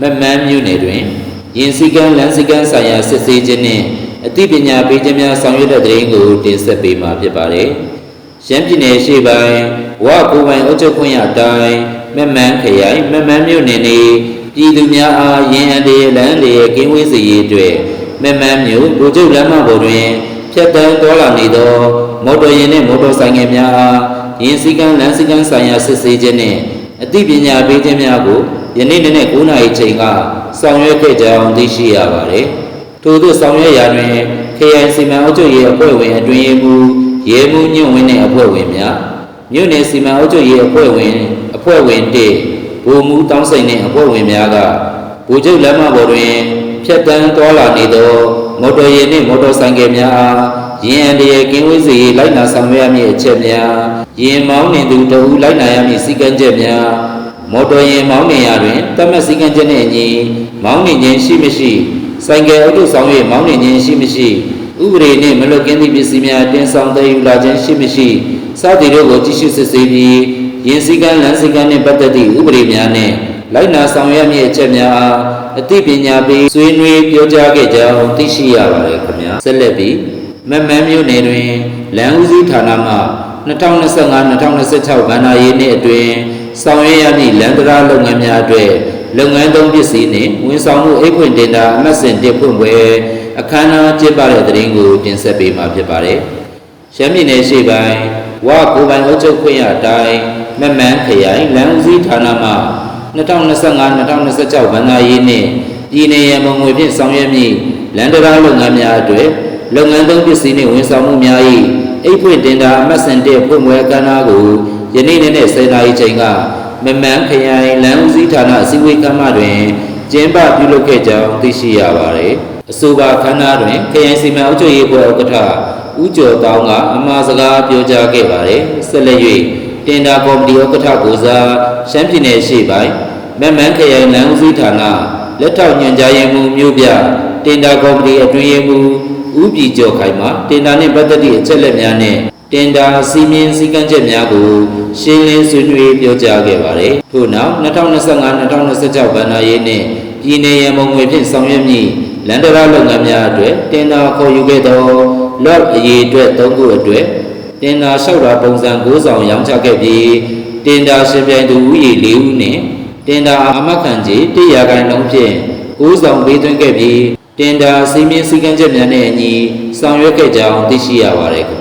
မမန်းမြို့နယ်တွင်ယင်စည်းကမ်းလမ်းစည်းကမ်းဆိုင်ရာစစ်ဆေးခြင်းနှင့်အသိပညာပေးခြင်းများဆောင်ရွက်တဲ့တဲ့ရင်ကိုတင်ဆက်ပေးမှာဖြစ်ပါတယ်။ရှမ်းပြည်နယ်ရှေ့ပိုင်းဝကိုယ်ပိုင်အုပ်ချုပ်ခွင့်ရအတိုင်းမမန်းခရိုင်မမန်းမြို့နယ်နေပြည်သူများအားယင်အန်တရလမ်းလေကင်းဝေးစေရေးအတွက်မမန်းမြို့လူကျုပ်လမ်းမပေါ်တွင်ဖြတ်တန်းတော်လာနေသောမော်တော်ယာဉ်နှင့်မော်တော်ဆိုင်ငယ်များအားယင်စည်းကမ်းလမ်းစည်းကမ်းဆိုင်ရာစစ်ဆေးခြင်းနှင့်အသိပညာပေးခြင်းများကို ယနေ့နေ့နဲ့9နာရီချိန်ကဆောင်ရွက်ခဲ့ကြအောင်သိရှိရပါတယ်။ထို့သို့ဆောင်ရွက်ရာတွင် KI စီမံအုပ်ချုပ်ရေးအဖွဲ့ဝင်အတွင်းရေးမှူးရဲမှူးညွန့်ဝင်းနှင့်အဖွဲ့ဝင်များမြို့နယ်စီမံအုပ်ချုပ်ရေးအဖွဲ့ဝင်အဖွဲ့ဝင်1ဗိုလ်မှူးတောင်းစိန်နှင့်အဖွဲ့ဝင်များကဗိုလ်ချုပ်လမ်းမပေါ်တွင်ဖြတ်တန်းသွားလာနေသောမော်တော်ယာဉ်နှင့်မော်တော်ဆိုင်ကယ်များအားယင်းအန္တရာယ်ကင်းဝေးစေရေးလိုက်နာဆောင်ရွက်ရမည့်အချက်များယင်းမောင်းနှင်သူတအူးလိုက်နာရမည့်စည်းကမ်းချက်များ မော်တော်ယာဉ်မောင်းနေရတွင်တတ်မှတ်စည်းကမ်းချက်နှင့်အညီမောင်းနေခြင်းရှိမရှိဆိုင်ကယ်အုပ်ထုဆောင်၍မောင်းနေခြင်းရှိမရှိဥပဒေနှင့်မလွတ်ကင်းသည့်ပစ္စည်းများတင်ဆောင်တည်ယူလာခြင်းရှိမရှိစသည်တို့ကိုကြည့်ရှုစစ်ဆေးပြီးယဉ်စည်းကမ်းလမ်းစည်းကမ်းနှင့်ပတ်သက်သည့်ဥပဒေများနှင့်လိုက်နာဆောင်ရွက်မည့်အချက်များအားအသိပညာပေးဆွေးနွေးပြောကြားခဲ့ကြောင်းသိရှိရပါတယ်ခင်ဗျာဆက်လက်ပြီးမမန်းမြို့နယ်တွင်လမ်းဦးစီးဌာနမှ2025-2026ဘဏ္ဍာရေးနှစ်အတွင်း ဆောင်ရွက်ရမည့်လန်ဒရာလုပ်ငန်းများအတွက်လုပ်ငန်းသုံးပစ္စည်းနှင့်ဝန်ဆောင်မှုအိတ်ဖွင့်တင်တာအမှတ်စဉ်တင်ဖွင့်ပွဲအခမ်းအနားကျင်းပတဲ့တဲ့ရင်ကိုတင်ဆက်ပေးမှာဖြစ်ပါတယ်။ရှမ်းပြည်နယ်ရှေ့ပိုင်းဝကိုယ်ပိုင်အုပ်ချုပ်ခွင့်ရအတိုင်းမမန်းခရိုင်လမ်းဦးစီးဌာနမှ2025-2026ဘဏ္ဍာရေးနှင့်ပြည်내ရန်ပုံငွေဖြင့်ဆောင်ရွက်မည့်လန်ဒရာလုပ်ငန်းများအတွက်လုပ်ငန်းသုံးပစ္စည်းနှင့်ဝန်ဆောင်မှုများ၏အိတ်ဖွင့်တင်တာအမှတ်စဉ်တင်ဖွင့်ပွဲအခမ်းအနားကို ယနေ့နေ့နဲ့10နာရီချိန်ကမမန်းခရိုင်လမ်းဦးစီးဌာနအစည်းအဝေးကမ်းမတွင်ကျင်းပပြုလုပ်ခဲ့ကြောင်းသိရှိရပါတယ်။အဆိုပါခမ်းနားတွင်ခရိုင်စီမံအုပ်ချုပ်ရေးအဖွဲ့ဥက္ကဋ္ဌဦးကျော်တောင်းကအမှားစကားပြောကြားခဲ့ပါတယ်။ဆက်လက်၍တင်ဒါကော်မတီဥက္ကဋ္ဌကိုစားရှမ်းပြည်နယ်ရှေ့ပိုင်းမမန်းခရိုင်လမ်းဦးစီးဌာနလက်ထောက်ညွှန်ကြားရေးမှူးမျိုးပြတင်ဒါကော်မတီအတွင်းရေးမှူးဦးပြည်ကျော်ခိုင်မှတင်ဒါနှင့်ပတ်သက်သည့်အချက်အလက်များနှင့် တင်ဒါစီမင်းစည်းကမ်းချက်များကိုရှင်းလင်းဆွေးနွေးပြောကြားခဲ့ပါတယ်။ထို့နောက်2025-2026ဘဏ္ဍာရေးနှင့်ပြည်내ရန်ပုံငွေဖြင့်ဆောင်ရွက်မည့်လန်ဒရာလုပ်ငန်းများအတွက်တင်ဒါခေါ်ယူခဲ့သော lot အရေးအတွက်၃ခုအတွက်တင်ဒါလျှောက်တာပုံစံ၉ဆောင်ရောင်းချခဲ့ပြီးတင်ဒါရှင်ပြိုင်သူဦးရေ၄ဦးနှင့်တင်ဒါအာမခံကြေး၁ရာခိုင်နှုန်းဖြင့်၉ဆောင်ပေးသွင်းခဲ့ပြီးတင်ဒါစီမင်းစည်းကမ်းချက်များနဲ့အညီဆောင်ရွက်ခဲ့ကြောင်းသိရှိရပါတယ်ခင်